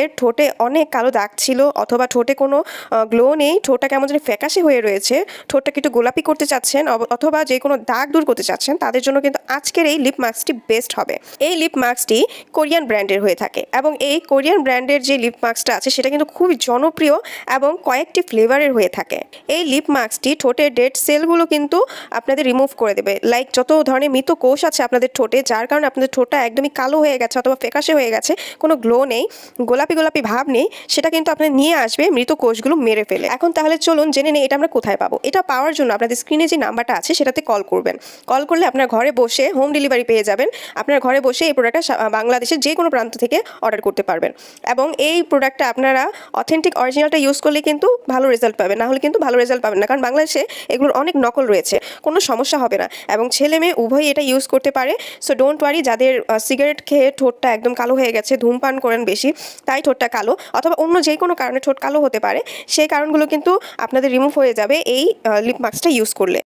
এর ঠোঁটে অনেক কালো দাগ ছিল অথবা ঠোঁটে কোনো গ্লো নেই। ঠোঁটটা কেমন যেন ফ্যাকাশে হয়ে রয়েছে। ঠোঁটটাকে একটু গোলাপি করতে চাচ্ছেন অথবা যে কোনো দাগ দূর করতে চাচ্ছেন, তাদের জন্য কিন্তু আজকের এই লিপ মাস্কটি বেস্ট হবে। এই লিপ মাস্কটি কোরিয়ান ব্র্যান্ডের হয়ে থাকে এবং এই কোরিয়ান ব্র্যান্ডের যে লিপ মাস্কটা আছে, সেটা কিন্তু খুবই জনপ্রিয় এবং কয়েকটি ফ্লেভারের হয়ে থাকে। এই লিপ মাস্কটি ঠোঁটের ডেড সেলগুলো কিন্তু আপনাদের রিমুভ করে দেবে। লাইক যত ধরনের মৃত কোষ আছে আপনাদের ঠোঁটে, যার কারণে আপনাদের ঠোঁটটা একদমই কালো হয়ে গেছে অথবা ফ্যাকাশে হয়ে গেছে, কোনো গ্লো নেই। গোলাপি গোলাপি গোলাপি ভাব নেই, সেটা কিন্তু আপনার নিয়ে আসবে মৃত কোষগুলো মেরে ফেলে। এখন তাহলে চলুন জেনে নেই এটা আমরা কোথায় পাবো। এটা পাওয়ার জন্য আপনাদের স্ক্রিনে যে নাম্বারটা আছে, সেটাতে কল করবেন। কল করলে আপনার ঘরে বসে হোম ডেলিভারি পেয়ে যাবেন। আপনার ঘরে বসে এই প্রোডাক্টটা বাংলাদেশের যে কোনো প্রান্ত থেকে অর্ডার করতে পারবেন। এবং এই প্রোডাক্টটা আপনারা অথেন্টিক অরিজিনালটা ইউজ করলে কিন্তু ভালো রেজাল্ট পাবেন। না হলে কিন্তু ভালো রেজাল্ট পাবেন না। কারণ বাংলাদেশে এগুলোর অনেক নকল রয়েছে। কোনো সমস্যা হবে না। এবং ছেলে মেয়ে উভয়ই এটা ইউজ করতে পারে। সো ডোন্ট ওয়ারি যাদের সিগারেট খেয়ে ঠোঁটটা একদম কালো হয়ে গেছে, ধূমপান করেন বেশি তাই ঠোঁটটা কালো অথবা অন্য যে কোনো কারণে ঠোঁট কালো হতে পারে, সেই কারণগুলো কিন্তু আপনাদের রিমুভ হয়ে যাবে এই লিপ মাস্কটা ইউজ করলে।